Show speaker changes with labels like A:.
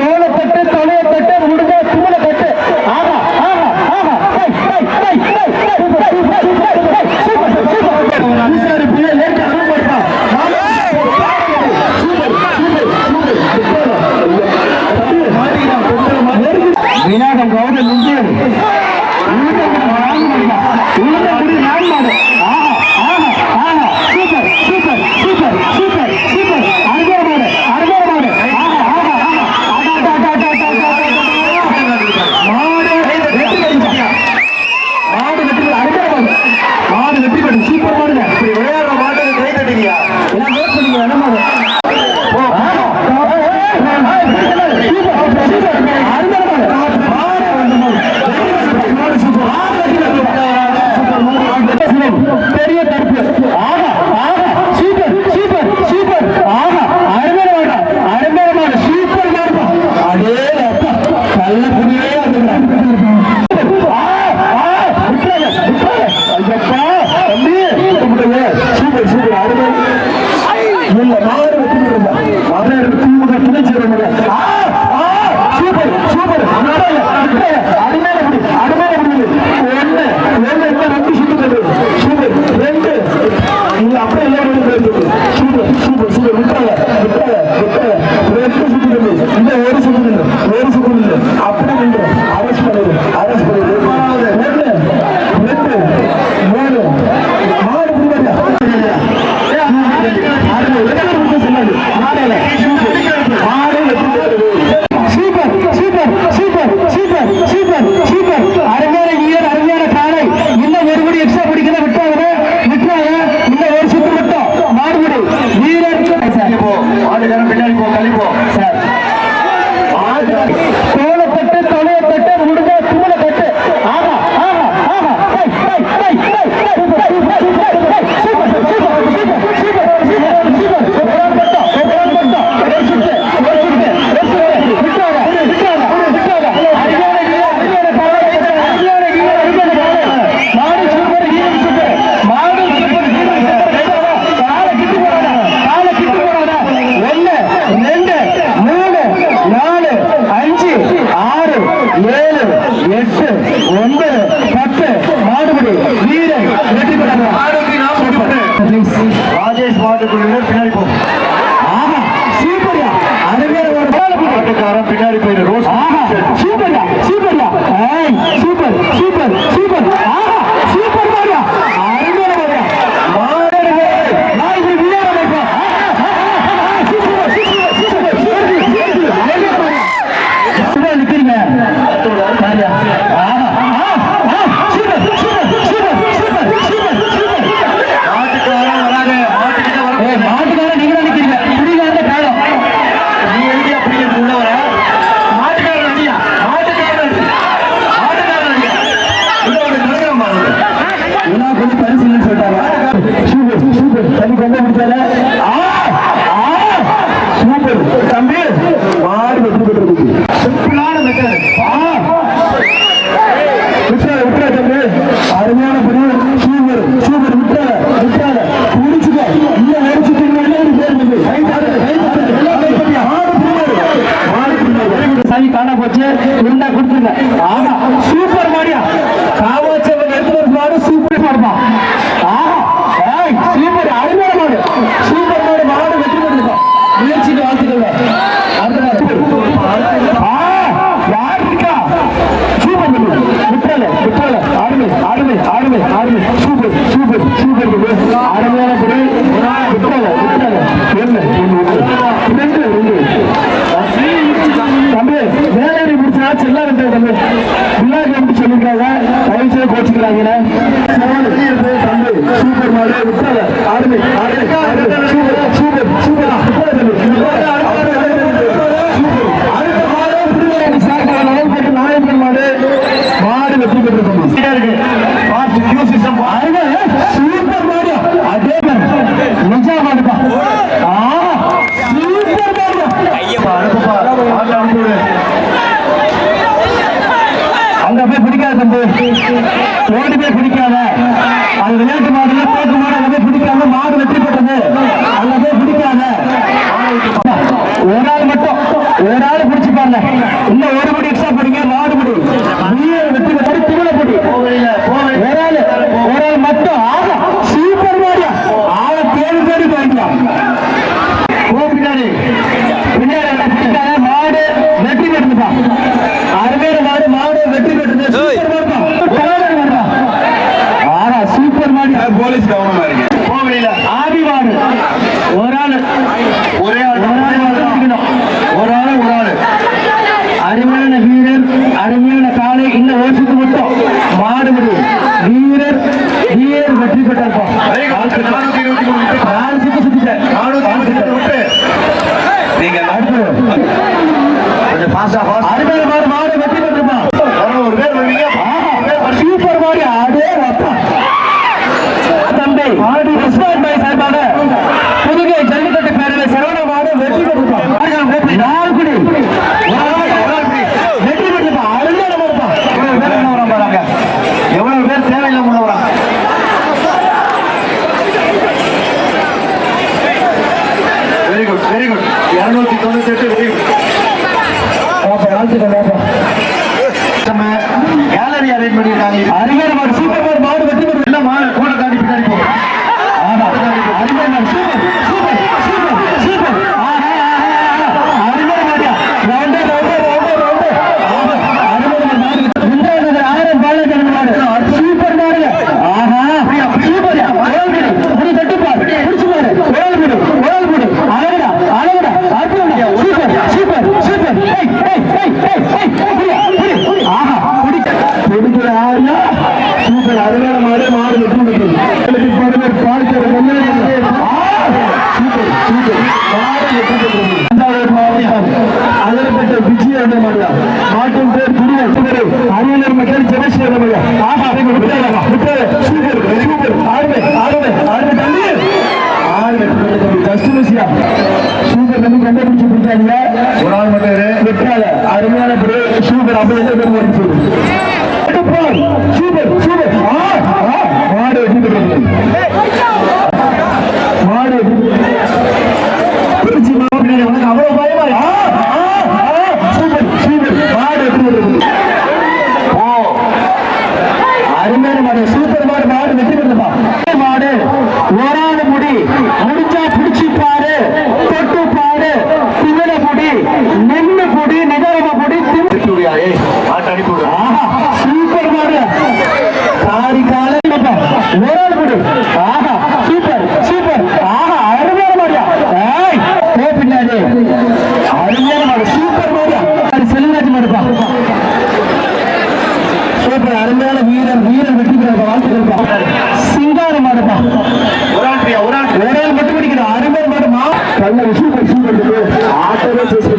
A: தோளப்பட்டு தலையப்பட்டு முடிஞ்ச சும்மல கட்டு ஆமா ஆமா ஆமா விசாரிப்பு லேட்டா அருள் பண்ணுறான் விநாயகம் கவுண்டர் உள்ள முடி நான் மாடு போலீஸ் மாவட்டக்குழுவினர் பின்னாடி போகும் ஆமா சூப்பர்யா. அருமையான ஒரு மாவட்டக்காரன் பின்னாடி போயிரு ரோஸ் ஆமா சூப்பர்யா சூப்பர்யா. Super super super. ஆமா சூப்பர் மாரியா ಸಾಧಾರಣ பாருங்க ஆமா சூப்பர் மாடியா காவாச்சவன் எடுத்து ஒரு மாடு சூப்பர் மாடுமா? ஆஹா சூப்பர் அருமையான மாடு. சூப்பர் மாடு மாடு வெற்றி பெற்றிருக்கா. முயற்சிக்கு வாழ்த்துக்கோங்க சூப்பர் சூப்பர் சூப்பர் அருமையான பொருள் விட்டுறாங்க விட்டுறாங்க என்ன மேட்ச் எல்லாம் ரெண்டு தம்பி பிள்ளாக்கு நம்பி சொல்லியிருக்காங்க தயவு செய்து கோச்சுக்கிறாங்க தம்பி சூப்பர் மாடு. விட்டாத ஆர்மி சூப்பர் சூப்பர் சூப்பர் மாடு வெற்றி பெற்றிருக்கோம் இருக்கு பார்த்து கியூ சிஸ்டம் சூப்பர் மாடு அதே நிஜா மாடுப்பா சூப்பர் மாடு ஐயப்பா அனுப்பப்பா அங்க போய் பிடிக்காத தம்பி. ஓடி போய் பிடிக்காத. அது விளையாட்டு மாடுல போக்கு மாடு அங்க போய் பிடிக்காம மாடு வெற்றி பெற்றது. அங்க போய் பிடிக்காத. ஒரு ஆள் மட்டும். ஒரு ஆள் பிடிச்சு பாருங்க. இன்னும் ஒரு மணி எக்ஸ்ட்ரா பிடிங்க மாடு முடி. ஃபர்ஸ்ட் விஷயம் சூப்பர் தம்பி கண்டுபிடிச்சு கொடுத்தாங்க
B: ஒரு ஆள் மட்டும்
A: வெற்றால அருமையான பேரு சூப்பர் அப்படி எந்த பேரும் ஓடி போகுது சூப்பர் சூப்பர்
B: ஆடு
A: அருமையான மாடு சூப்பர் மாடு செல்லுநாட்டு மாடுப்பா சூப்பர் அருமையான வீரர் வீரர் வெற்றி பெற வாழ்த்துக்கள் சிங்கார மாடுப்பா
B: ஒரு ஆள் ஒரு ஆள்
A: மட்டும் பிடிக்கிற அருமையான மாடுமா கல்லூரி சூப்பர் சூப்பர் ஆட்டோவே சேஸ்